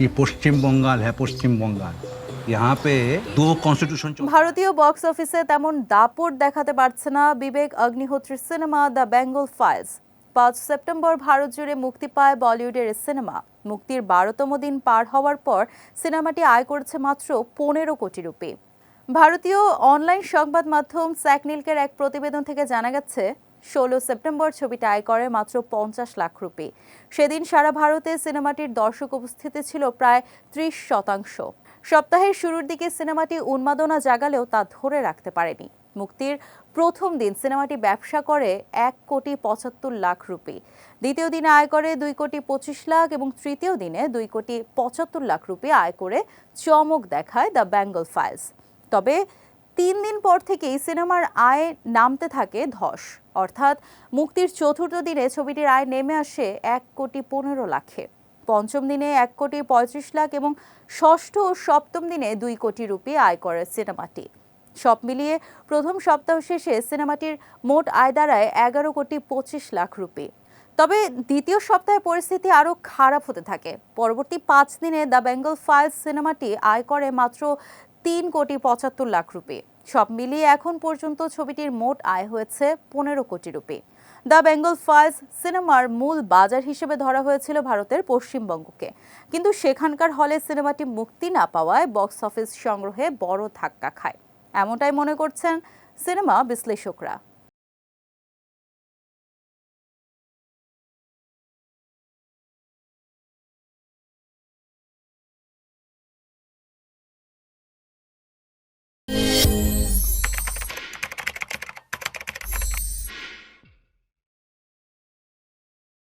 ये पश्चिम बंगाल है पश्चिम बंगाल यहाँ पे दो कॉन्स्टिट्यूशन ভারতীয় বক্স অফিসে তেমন দাপট দেখাতে পারছে না বিবেক অগ্নিহোত্রীর সিনেমা দ্য বেঙ্গল ফাইলস পাঁচ সেপ্টেম্বর ভারত জুড়ে মুক্তি পায় বলিউডের এই সিনেমা মুক্তির বারোতম দিন পার হওয়ার পর সিনেমাটি আয় করেছে মাত্র পনেরো কোটি রুপি ভারতীয় অনলাইন সংবাদ মাধ্যম স্যাকনিলকের এক প্রতিবেদন থেকে জানা গেছে ষোলো সেপ্টেম্বর ছবিটা আয় করে মাত্র পঞ্চাশ লাখ রুপি। সেদিন সারা ভারতে সিনেমাটির দর্শক উপস্থিতি ছিল প্রায় ত্রিশ শতাংশ। সপ্তাহের শুরুর দিকে সিনেমাটি উন্মাদনা জাগালেও তা ধরে রাখতে পারেনি। মুক্তির প্রথম দিন সিনেমাটি ব্যবসা করে এক কোটি পঁচাত্তর লাখ রুপি। দ্বিতীয় দিনে আয় করে দুই কোটি পঁচিশ লাখ এবং তৃতীয় দিনে দুই কোটি পঁচাত্তর লাখ রুপি আয় করে চমক দেখায় দ্য বেঙ্গল ফাইলস। তবে তিন দিন পর থেকেই সিনেমার আয় নামতে থাকে ধস। অর্থাৎ মুক্তির চতুর্থ দিনে ছবিটির আয় নেমে আসে এক কোটি পনেরো লাখে। পঞ্চম দিনে এক কোটি পঁয়ত্রিশ লাখ এবং ষষ্ঠ ও সপ্তম দিনে দুই কোটি রুপি আয় করে সিনেমাটি। সব মিলিয়ে প্রথম সপ্তাহ শেষে সিনেমাটির মোট আয় দাঁড়ায় এগারো কোটি পঁচিশ লাখ রুপি। তবে দ্বিতীয় সপ্তাহে পরিস্থিতি আরও খারাপ হতে থাকে। পরবর্তী পাঁচ দিনে দ্য বেঙ্গল ফাইলস সিনেমাটি আয় করে মাত্র তিন কোটি পঁচাত্তর লাখ রুপি। সব মিলিয়ে এখন পর্যন্ত ছবিটির মোট আয় হয়েছে পনেরো কোটি রুপি। দ্য বেঙ্গল ফাইলস সিনেমার মূল বাজার হিসেবে ধরা হয়েছিল ভারতের পশ্চিমবঙ্গকে। কিন্তু সেখানকার হলে সিনেমাটি মুক্তি না পাওয়ায় বক্স অফিস সংগ্রহে বড় ধাক্কা খায়। এমনটাই মনে করছেন সিনেমা বিশ্লেষকরা।